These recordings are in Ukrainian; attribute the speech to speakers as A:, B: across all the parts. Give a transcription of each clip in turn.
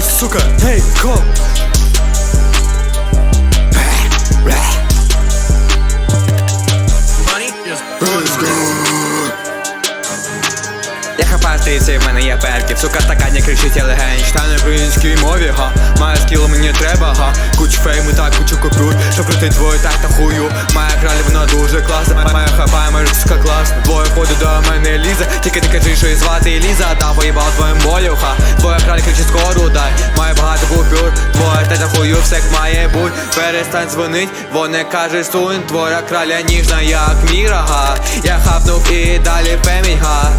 A: сука, гей, коп Я хапаю стрійці, в мене є перків. Сука, стакані кричить, я легень Читаю на українській мові, га. Маю скіл, мені треба, га. Кучу фейму та кучу купюр Щоб пройти твою так та хую Моя кралі, вона дуже класна Моя хапає, моя сука класна Двоє до мене лізе Тільки ти кажи, що її звати Ліза. Та поїбав твоїм болю, ха Твоя краль кричить скору, дай Має багато купюр. Твоя тетя хую, все має будь. Перестань дзвонить, вони кажуть сунь Твоя краля ніжна, як міра, га Я хапнув і далі пемінь, га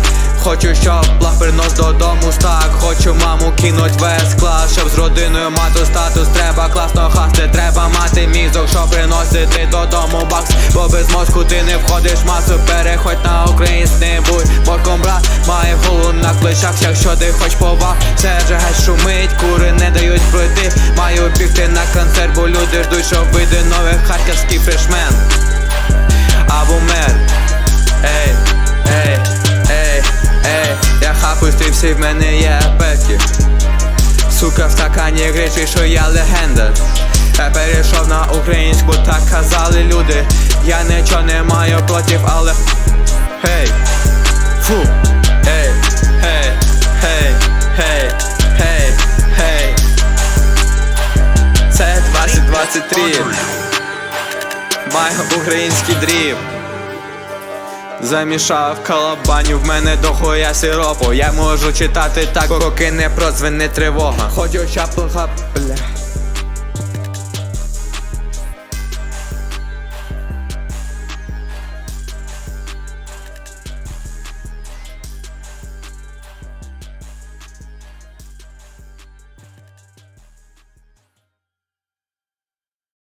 A: Хочу, щоб благ принос додому стак. Хочу маму кинуть весь клас. Щоб з родиною мати статус Треба класно хасти, треба мати мізок Щоб приносити додому бакс. Бо без мозку ти не входиш масу. Переходь на українськ, не будь морком брат. Має голову на плечах, якщо ти хоч поваг Все же геть шумить, кури не дають пройти. Маю бігти на концерт, бо люди ждуть, що вийде новий харківський фрешмен. Або мер хапаю стріпсі, в мене є пеки Сука в стакані гречі, що я легенда. Я перейшов на українську, так казали люди. Я нічого не маю проти, але Гей, фу, ей, гей, гей, гей, гей, гей. Це 2023 Маю український дріб Замішав калабаню, в мене дохуя сиропу. Я можу читати так, поки не прозвене тривога. Хочу чапу бля